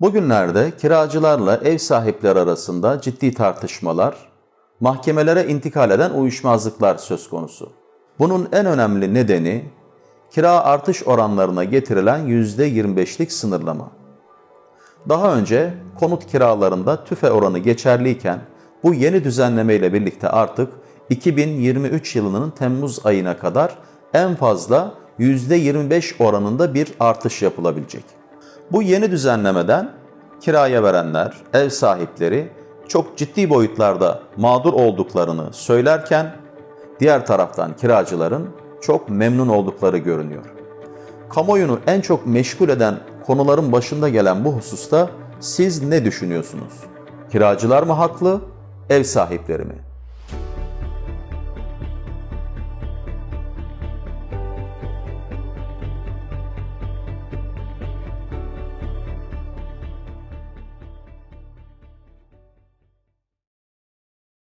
Bugünlerde kiracılarla ev sahipleri arasında ciddi tartışmalar, mahkemelere intikal eden uyuşmazlıklar söz konusu. Bunun en önemli nedeni kira artış oranlarına getirilen %25'lik sınırlama. Daha önce konut kiralarında tüfe oranı geçerliyken bu yeni düzenleme ile birlikte artık 2023 yılının Temmuz ayına kadar en fazla %25 oranında bir artış yapılabilecek. Bu yeni düzenlemeden kiraya verenler, ev sahipleri çok ciddi boyutlarda mağdur olduklarını söylerken diğer taraftan kiracıların çok memnun oldukları görünüyor. Kamuoyunu en çok meşgul eden konuların başında gelen bu hususta siz ne düşünüyorsunuz? Kiracılar mı haklı, ev sahipleri mi?